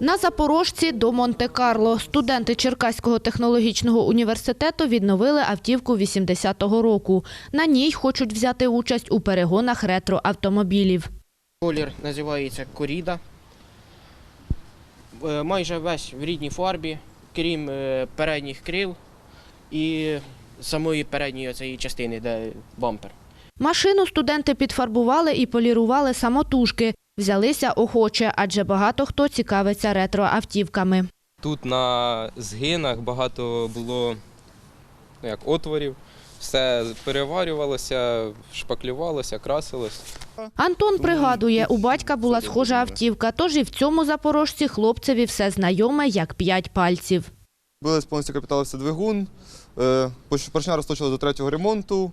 На Запорожці до Монте-Карло студенти Черкаського технологічного університету відновили автівку 80-го року. На ній хочуть взяти участь у перегонах ретроавтомобілів. Колір називається Коріда. Е, Майже весь в рідній фарбі, крім е, передніх крил і самої передньої цієї частини, де бампер. Машину студенти підфарбували і полірували самотужки. Взялися охоче, адже багато хто цікавиться ретроавтівками. Тут на згинах багато було ну, як, отворів, все переварювалося, шпаклювалося, красилось. Антон пригадує, у батька була схожа автівка, тож і в цьому запорожці хлопцеві все знайоме, як п'ять пальців. Бились повністю капіталився двигун, е, поршня розточили до третього ремонту,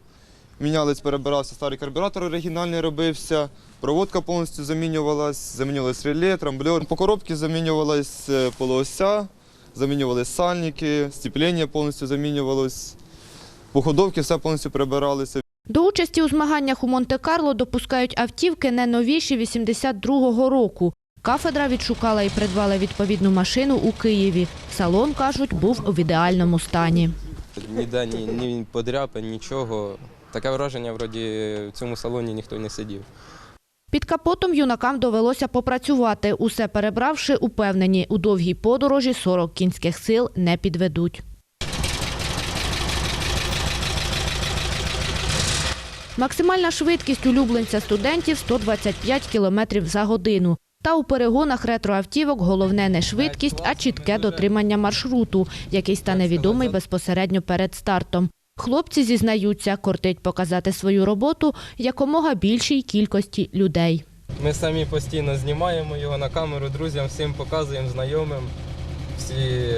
мінялись, перебирався старий карбюратор оригінальний робився, проводка повністю замінювалась, замінювалась реле, трамблер. По коробці замінювалась е, полуося, замінювались сальники, стіплення повністю замінювалось, по ходовці все повністю прибиралося. До участі у змаганнях у Монте-Карло допускають автівки не новіші 82-го року. Кафедра відшукала і придбала відповідну машину у Києві. Салон, кажуть, був в ідеальному стані. Ніде ні, ні подряпин, нічого. Таке враження, вроді в цьому салоні ніхто не сидів. Під капотом юнакам довелося попрацювати. Усе перебравши, упевнені, у довгій подорожі 40 кінських сил не підведуть. Максимальна швидкість улюбленця студентів 125 км за годину. Та у перегонах ретроавтівок головне не швидкість, а чітке дотримання маршруту, який стане відомий безпосередньо перед стартом. Хлопці зізнаються, кортить показати свою роботу якомога більшій кількості людей. Ми самі постійно знімаємо його на камеру, друзям всім показуємо, знайомим. Всі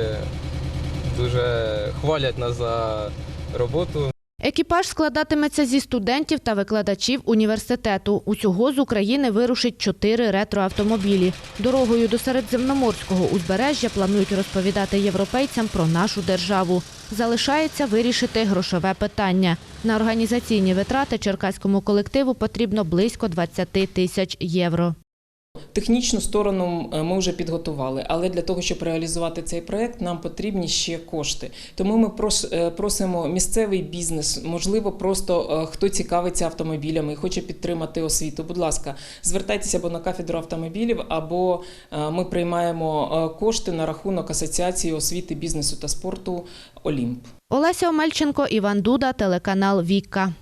дуже хвалять нас за роботу. Екіпаж складатиметься зі студентів та викладачів університету. Усього з України вирушить чотири ретроавтомобілі. Дорогою до середземноморського узбережжя планують розповідати європейцям про нашу державу. Залишається вирішити грошове питання. На організаційні витрати черкаському колективу потрібно близько 20 тисяч євро. Технічну сторону е, ми вже підготували, але для того, щоб реалізувати цей проект, нам потрібні ще кошти. Тому ми е, просимо місцевий бізнес, можливо, просто е, хто цікавиться автомобілями і хоче підтримати освіту. Будь ласка, звертайтеся або на кафедру автомобілів, або ми приймаємо кошти на рахунок Асоціації освіти, бізнесу та спорту Олімп. Олеся Омельченко, Іван Дуда, телеканал Віка.